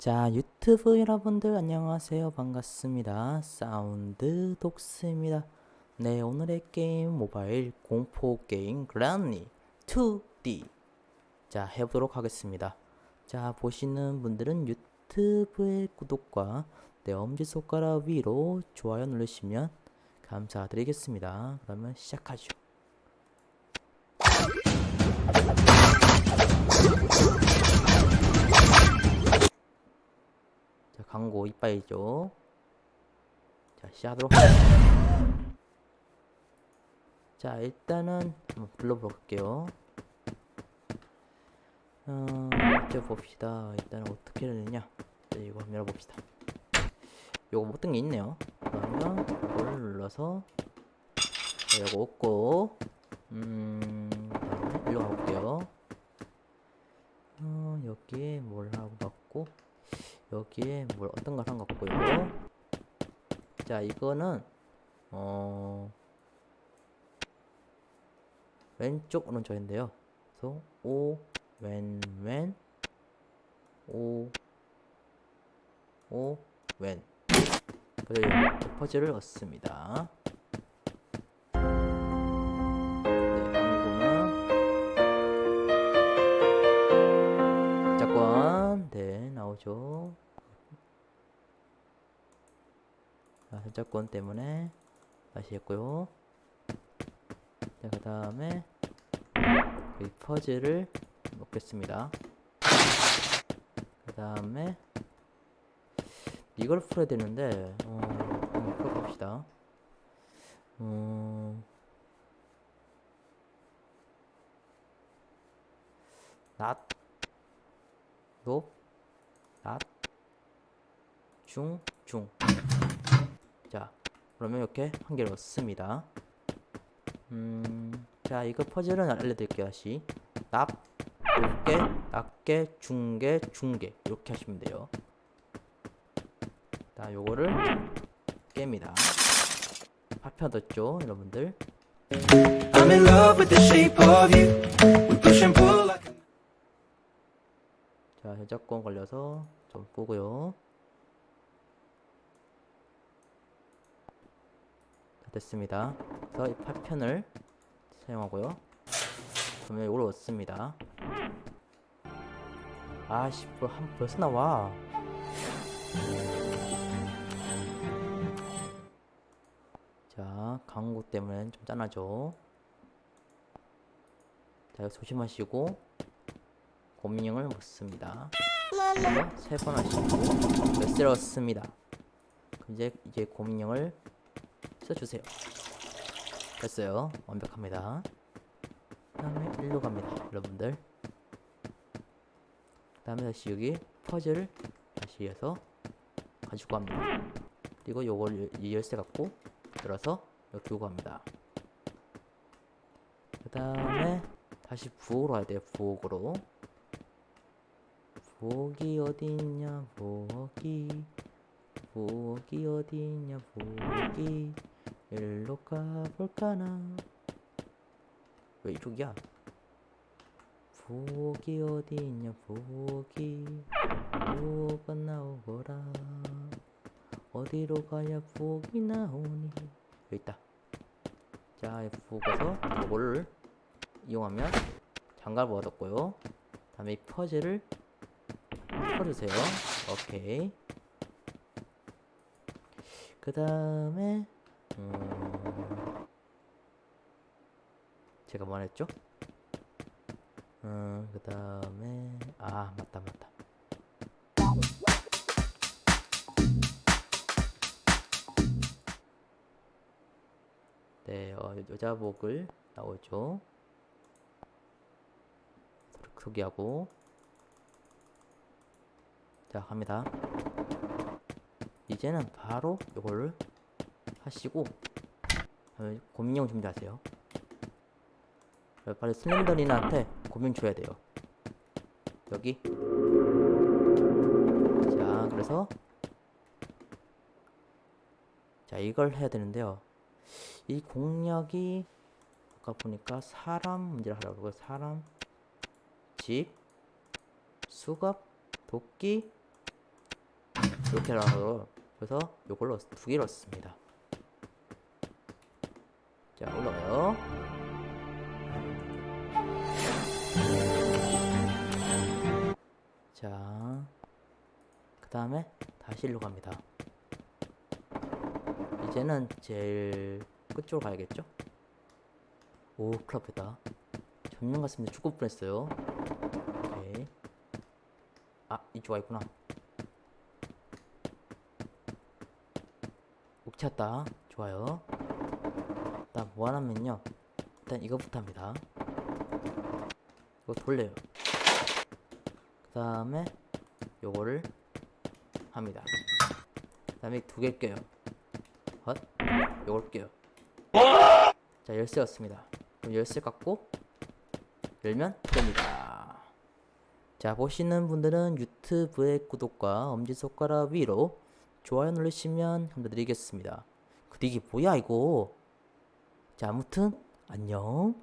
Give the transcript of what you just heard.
자, 유튜브 여러분들 안녕하세요. 반갑습니다. 사운드 독스입니다. 네, 오늘의 게임 모바일 공포 게임 그란니 2D. 자, 해보도록 하겠습니다. 자, 보시는 분들은 유튜브의 구독과 네, 엄지손가락 위로 좋아요 누르시면 감사드리겠습니다. 그러면 시작하죠. 광고 이빠이죠. 자, 시작하도록. 자, 일단은 한번 불러볼게요. 어, 봅시다. 일단은 어떻게 되냐. 자, 이거 한번 열어봅시다. 요거 못뜬 게 있네요. 그러면 이걸 눌러서 자, 요거 없고 음, 일로 가볼게요. 어, 여기에 뭘 하고 받고 여기에 뭘 어떤 걸 한 것 같고요. 자, 이거는 어 왼쪽 오른쪽인데요. 그래서 오, 왼, 왼, 오, 오, 왼. 그래서 이 퍼즐을 얻습니다. 네 나오죠. 자, 선착권 때문에 다시 했고요. 자, 그 다음에 이 퍼즐을 놓겠습니다. 그 다음에 이걸 풀어야 되는데 어, 한번 풀어봅시다. 높, 낮, 중, 중. 자, 그러면 이렇게 한 개를 얻습니다. 음, 자, 이거 퍼즐은 알려드릴게요. 다시. 낮, 높게, 낮게, 중게, 중게. 이렇게 하시면 돼요. 자, 요거를 깹니다. 파편 얻었죠, 여러분들? 자, 저작권 걸려서 좀 보고요. 됐습니다. 그래서 이 파편을 사용하고요. 그러면 이걸 얻습니다. 아씨, 뭐, 한, 벌써 나와. 자, 광고 때문에 좀 짠하죠. 자, 조심하시고, 고민형을 묻습니다. 세번 하시고 몇세를 얻습니다. 이제 이제 고민형을 써주세요. 됐어요. 완벽합니다. 그 다음에 일로 갑니다, 여러분들. 그 다음에 다시 여기 퍼즐을 다시 해서 가지고 갑니다. 그리고 요걸 이 열쇠 갖고 열어서 여기 두고 갑니다. 그 다음에 다시 부엌으로 가야 돼요. 부엌으로. 부엌이 어딨냐 부엌이 부엌이 어딨냐 부엌이 일로 가볼까나? 왜 이쪽이야? 부엌이 어딨냐 부엌이. 부엌은 나오거라. 어디로 가야 부엌이 나오니? 여기 있다. 자 부엌에서 이거를 이용하면 장갑을 얻었고요. 다음에 이 퍼즐을 풀어주세요. 오케이. 그 다음에 음... 제가 뭐 했죠? 음, 그 다음에 아 맞다 맞다. 네, 어, 여자복을 나오죠. 소개하고 자 갑니다 이제는 바로 이거를 하시고 다음에 고민형 준비하세요. 빨리 슬렌더린한테 고민 줘야 돼요. 여기. 자 그래서. 자 이걸 해야 되는데요. 이 공략이 아까 보니까 사람 문제를 하라고 그러고 사람 집 수갑 도끼 이렇게 나서 그래서 요걸로 두 개를 넣습니다. 자 올라가요. 자, 그 다음에 다시 일로 갑니다. 이제는 제일 끝쪽으로 가야겠죠? 오, 났다. 전면 같습니다. 죽을 뻔했어요. 오케이. 아, 이쪽 와 있구나. 옥 찾다. 좋아요. 일단 뭐 하냐면요. 일단 이거부터 합니다. 이거 돌려요. 그 다음에 요거를 합니다. 그 다음에 두 개 껴요. 헛. 요걸 껴요. 자, 열쇠였습니다. 그럼 열쇠 갖고 열면 됩니다. 자, 보시는 분들은 유튜브의 구독과 엄지손가락 위로 좋아요 누르시면 감사드리겠습니다. 근데 이게 뭐야, 이거? 자, 아무튼, 안녕.